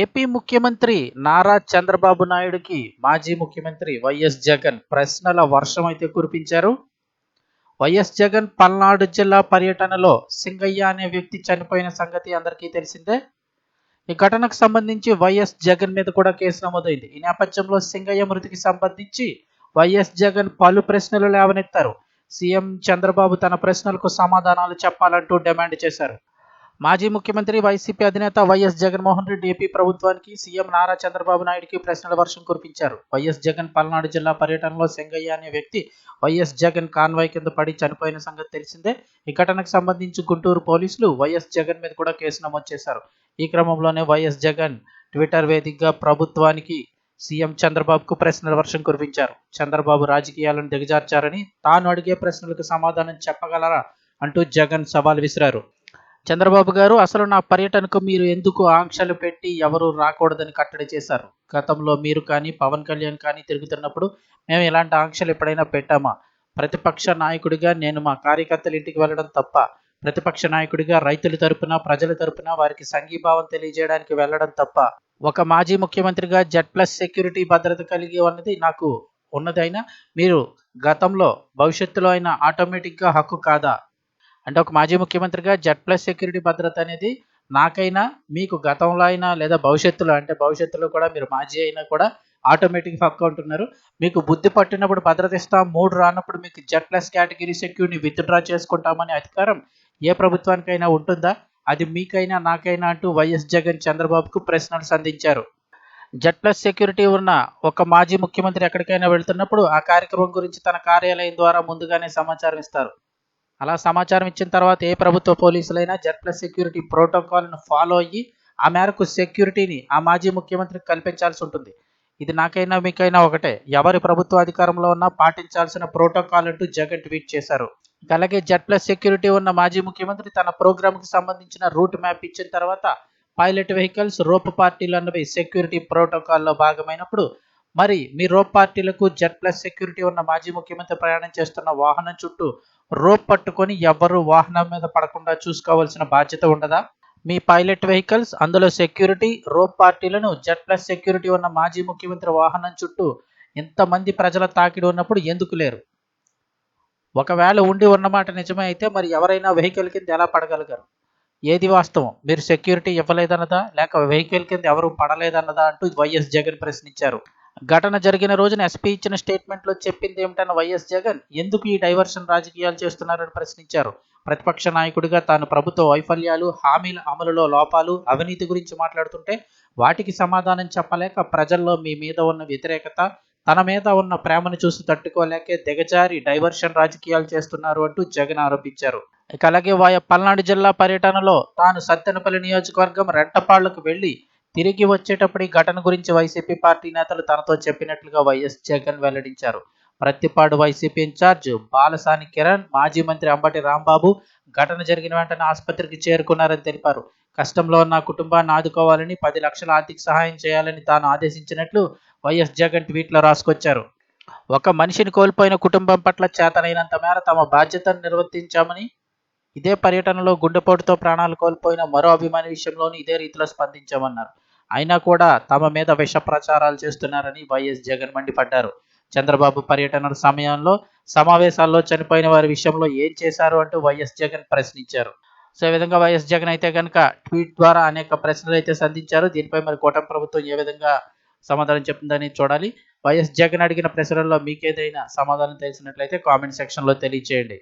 AP ముఖ్యమంత్రి నారా చంద్రబాబు నాయుడుకి మాజీ ముఖ్యమంత్రి వైఎస్ జగన్ ప్రశ్నల వర్షం అయితే కురిపించారు. వైఎస్ జగన్ పల్నాడు జిల్లా పర్యటనలో సింగయ్య అనే వ్యక్తి చనిపోయిన సంగతి అందరికీ తెలిసిందే. ఈ ఘటనకు సంబంధించి వైఎస్ జగన్ మీద కూడా కేసు నమోదైంది. ఈ నేపథ్యంలో సింగయ్య మృతికి సంబంధించి వైఎస్ జగన్ పలు ప్రశ్నలు లేవనెత్తారు. సీఎం చంద్రబాబు తన ప్రశ్నలకు సమాధానాలు చెప్పాలంటూ డిమాండ్ చేశారు. మాజీ ముఖ్యమంత్రి వైసీపీ అధినేత వైఎస్ జగన్మోహన్ రెడ్డి ఏపీ ప్రభుత్వానికి సీఎం నారా చంద్రబాబు నాయుడుకి ప్రశ్నల వర్షం కురిపించారు. వైఎస్ జగన్ పల్నాడు జిల్లా పర్యటనలో సెంగయ్య అనే వ్యక్తి వైఎస్ జగన్ కాన్వాయ్ కింద పడి చనిపోయిన సంగతి తెలిసిందే. ఈ ఘటనకు సంబంధించి గుంటూరు పోలీసులు వైఎస్ జగన్ మీద కూడా కేసు నమోదు చేశారు. ఈ క్రమంలోనే వైఎస్ జగన్ ట్విట్టర్ వేదికగా ప్రభుత్వానికి సీఎం చంద్రబాబుకు ప్రశ్నల వర్షం కురిపించారు. చంద్రబాబు రాజకీయాలను దిగజార్చారని తాను అడిగే ప్రశ్నలకు సమాధానం చెప్పగలరా అంటూ జగన్ సవాల్ విసిరారు. చంద్రబాబు గారు అసలు నా పర్యటనకు మీరు ఎందుకు ఆంక్షలు పెట్టి ఎవరు రాకూడదని కట్టడి చేశారు? గతంలో మీరు కానీ పవన్ కళ్యాణ్ కానీ తిరుగుతున్నప్పుడు మేము ఇలాంటి ఆంక్షలు ఎప్పుడైనా పెట్టామా? ప్రతిపక్ష నాయకుడిగా నేను మా కార్యకర్తల ఇంటికి వెళ్ళడం తప్ప ప్రతిపక్ష నాయకుడిగా రైతుల తరపున ప్రజల తరపున వారికి సంఘీభావం తెలియజేయడానికి వెళ్ళడం తప్ప ఒక మాజీ ముఖ్యమంత్రిగా జెడ్ ప్లస్ సెక్యూరిటీ భద్రత కలిగి ఉన్నది నాకు ఉన్నదైనా మీరు గతంలో భవిష్యత్తులో అయినా ఆటోమేటిక్గా హక్కు కాదా? అంటే ఒక మాజీ ముఖ్యమంత్రిగా జెడ్ ప్లస్ సెక్యూరిటీ భద్రత అనేది నాకైనా మీకు గతంలో అయినా లేదా భవిష్యత్తులో అంటే భవిష్యత్తులో కూడా మీరు మాజీ అయినా కూడా ఆటోమేటిక్ హక్కు అంటున్నారు. మీకు బుద్ధి పట్టినప్పుడు భద్రత ఇస్తాం మూడు రానప్పుడు మీకు Z plus category security withdraw చేసుకుంటామనే అధికారం ఏ ప్రభుత్వానికైనా ఉంటుందా? అది మీకైనా నాకైనా అంటూ వైఎస్ జగన్ చంద్రబాబుకు ప్రశ్నలు సంధించారు. జెడ్ ప్లస్ సెక్యూరిటీ ఉన్న ఒక మాజీ ముఖ్యమంత్రి ఎక్కడికైనా వెళ్తున్నప్పుడు ఆ కార్యక్రమం గురించి తన కార్యాలయం ద్వారా ముందుగానే సమాచారం ఇస్తారు. అలా సమాచారం ఇచ్చిన తర్వాత ఏ ప్రభుత్వ పోలీసులైనా జెడ్ ప్లస్ సెక్యూరిటీ ప్రోటోకాల్ను ఫాలో అయ్యి ఆ మేరకు సెక్యూరిటీని ఆ మాజీ ముఖ్యమంత్రికి కల్పించాల్సి ఉంటుంది. ఇది నాకైనా మీకైనా ఒకటే. ఎవరి ప్రభుత్వ అధికారంలో ఉన్నా పాటించాల్సిన ప్రోటోకాల్ అంటూ జగన్ ట్వీట్ చేశారు. అలాగే జెడ్ ప్లస్ సెక్యూరిటీ ఉన్న మాజీ ముఖ్యమంత్రి తన ప్రోగ్రామ్కి సంబంధించిన రూట్ మ్యాప్ ఇచ్చిన తర్వాత పైలట్ వెహికల్స్ రోప్ పార్టీలు అన్నవి సెక్యూరిటీ ప్రోటోకాల్లో భాగమైనప్పుడు మరి మీ రోప్ పార్టీలకు జెడ్ ప్లస్ సెక్యూరిటీ ఉన్న మాజీ ముఖ్యమంత్రి ప్రయాణం చేస్తున్న వాహనం చుట్టూ రోప్ పట్టుకొని ఎవరు వాహనం మీద పడకుండా చూసుకోవాల్సిన బాధ్యత ఉండదా? మీ పైలట్ వెహికల్స్ అందులో సెక్యూరిటీ రోప్ పార్టీలను జెడ్ ప్లస్ సెక్యూరిటీ ఉన్న మాజీ ముఖ్యమంత్రి వాహనం చుట్టూ ఇంతమంది ప్రజల తాకిడి ఉన్నప్పుడు ఎందుకు లేరు? ఒకవేళ ఉండి ఉన్నమాట నిజమే అయితే మరి ఎవరైనా వెహికల్ కింద ఎలా పడగలిగారు? ఏది వాస్తవం? మీరు సెక్యూరిటీ ఇవ్వలేదన్నదా? లేక వెహికల్ కింద ఎవరు పడలేదన్నదా అంటూ వైఎస్ జగన్ ప్రశ్నించారు. ఘటన జరిగిన రోజున ఎస్పీ ఇచ్చిన స్టేట్మెంట్లో చెప్పింది ఏమిటన్న వైఎస్ జగన్ ఎందుకు ఈ డైవర్షన్ రాజకీయాలు చేస్తున్నారని ప్రశ్నించారు. ప్రతిపక్ష నాయకుడిగా తాను ప్రభుత్వ వైఫల్యాలు హామీల అమలులో లోపాలు అవినీతి గురించి మాట్లాడుతుంటే వాటికి సమాధానం చెప్పలేక ప్రజల్లో మీ మీద ఉన్న వ్యతిరేకత తన మీద ఉన్న ప్రేమను చూసి తట్టుకోలేకే దిగజారి డైవర్షన్ రాజకీయాలు చేస్తున్నారు అంటూ జగన్ ఆరోపించారు. ఇక అలాగే వాయ పల్నాడు జిల్లా పర్యటనలో తాను సత్తెనపల్లి నియోజకవర్గం రెంటపాళ్ళకు వెళ్ళి తిరిగి వచ్చేటప్పుడు ఈ ఘటన గురించి వైసీపీ పార్టీ నేతలు తనతో చెప్పినట్లుగా వైఎస్ జగన్ వెల్లడించారు. ప్రత్తిపాడు వైసీపీ ఇన్ఛార్జ్ బాలసాని కిరణ్ మాజీ మంత్రి అంబటి రాంబాబు ఘటన జరిగిన వెంటనే ఆసుపత్రికి చేరుకున్నారని తెలిపారు. కష్టంలో ఉన్న కుటుంబాన్ని ఆదుకోవాలని పది లక్షల ఆర్థిక సహాయం చేయాలని తాను ఆదేశించినట్లు వైఎస్ జగన్ ట్వీట్లో రాసుకొచ్చారు. ఒక మనిషిని కోల్పోయిన కుటుంబం పట్ల చేతనైనంత మేర తమ బాధ్యతను నిర్వర్తించామని ఇదే పర్యటనలో గుండెపోటుతో ప్రాణాలు కోల్పోయిన మరో అభిమాని విషయంలోనూ ఇదే రీతిలో స్పందించామన్నారు. అయినా కూడా తమ మీద విష ప్రచారాలు చేస్తున్నారని వైఎస్ జగన్ మండిపడ్డారు. చంద్రబాబు పర్యటన సమయంలో సమావేశాల్లో చనిపోయిన వారి విషయంలో ఏం చేశారు అంటూ వైఎస్ జగన్ ప్రశ్నించారు. సో ఈ విధంగా వైఎస్ జగన్ అయితే కనుక ట్వీట్ ద్వారా అనేక ప్రశ్నలు అయితే సంధించారు. దీనిపై మరి కూటమి ప్రభుత్వం ఏ విధంగా సమాధానం చెప్తుందని చూడాలి. వైఎస్ జగన్ అడిగిన ప్రశ్నల్లో మీకేదైనా సమాధానం తెలిసినట్లయితే కామెంట్ సెక్షన్లో తెలియచేయండి.